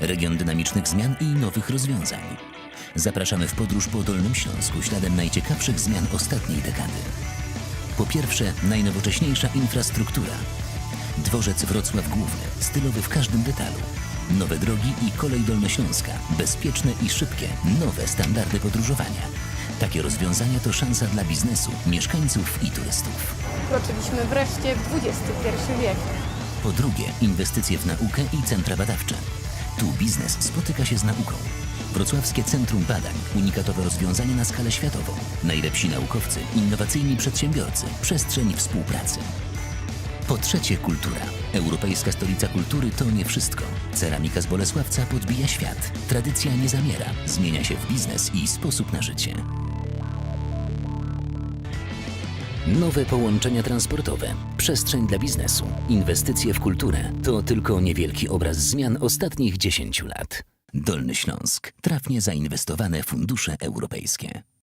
region dynamicznych zmian i nowych rozwiązań. Zapraszamy w podróż po Dolnym Śląsku śladem najciekawszych zmian ostatniej dekady. Po pierwsze, najnowocześniejsza infrastruktura. Dworzec Wrocław Główny, stylowy w każdym detalu. Nowe drogi i kolej dolnośląska, bezpieczne i szybkie, nowe standardy podróżowania. Takie rozwiązania to szansa dla biznesu, mieszkańców i turystów. Wkroczyliśmy wreszcie w XXI wiek. Po drugie, inwestycje w naukę i centra badawcze. Tu biznes spotyka się z nauką. Wrocławskie Centrum Badań, unikatowe rozwiązania na skalę światową. Najlepsi naukowcy, innowacyjni przedsiębiorcy, przestrzeń współpracy. Po trzecie, kultura. Europejska stolica kultury to nie wszystko. Ceramika z Bolesławca podbija świat. Tradycja nie zamiera, zmienia się w biznes i sposób na życie. Nowe połączenia transportowe, przestrzeń dla biznesu, inwestycje w kulturę to tylko niewielki obraz zmian ostatnich 10 lat. Dolny Śląsk. Trafnie zainwestowane fundusze europejskie.